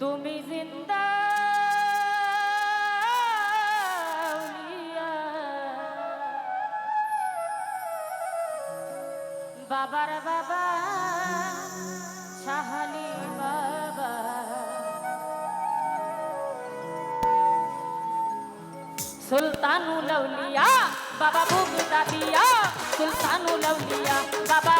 তুমি জিন্দা বাবার বাবা সাহালি বাবা। সুলতানুল আউলিয়া বাবা ভুগদা দিয়া। সুলতানুল আউলিয়া বাবা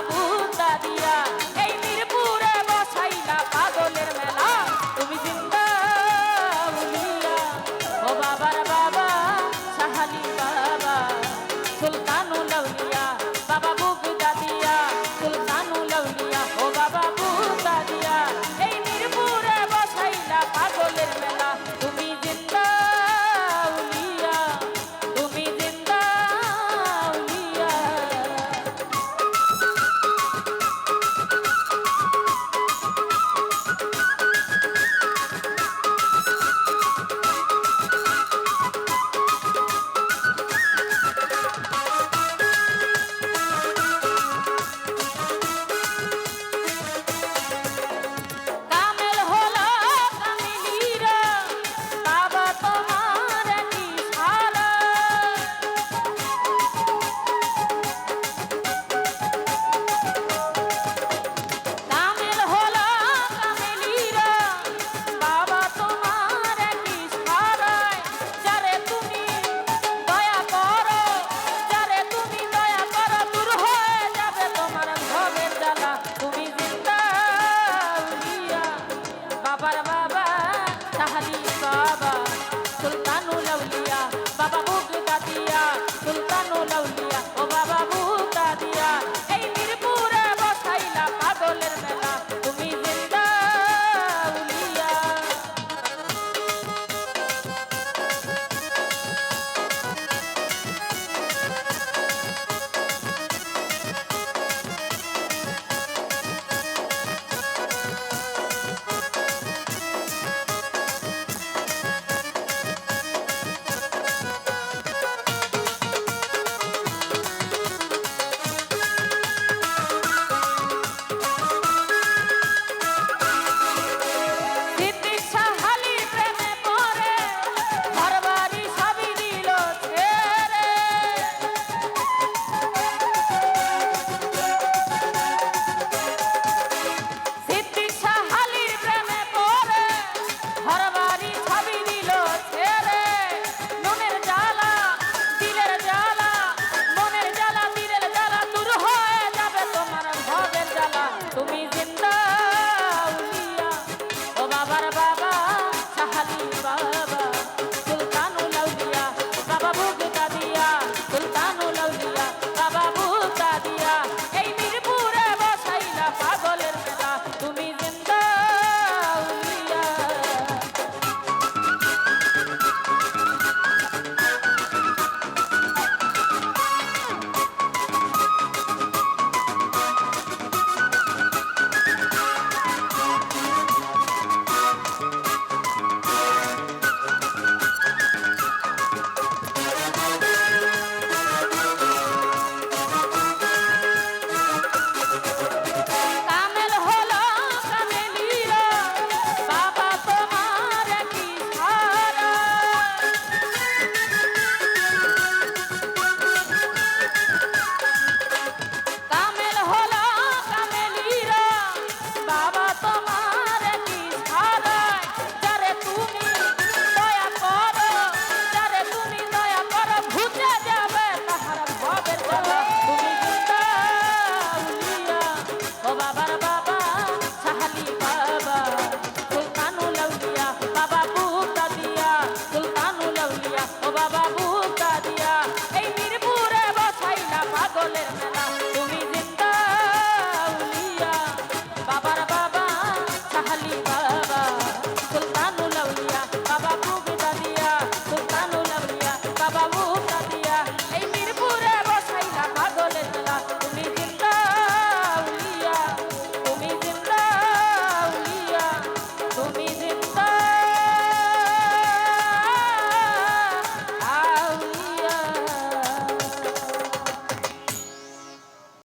Hallelujah.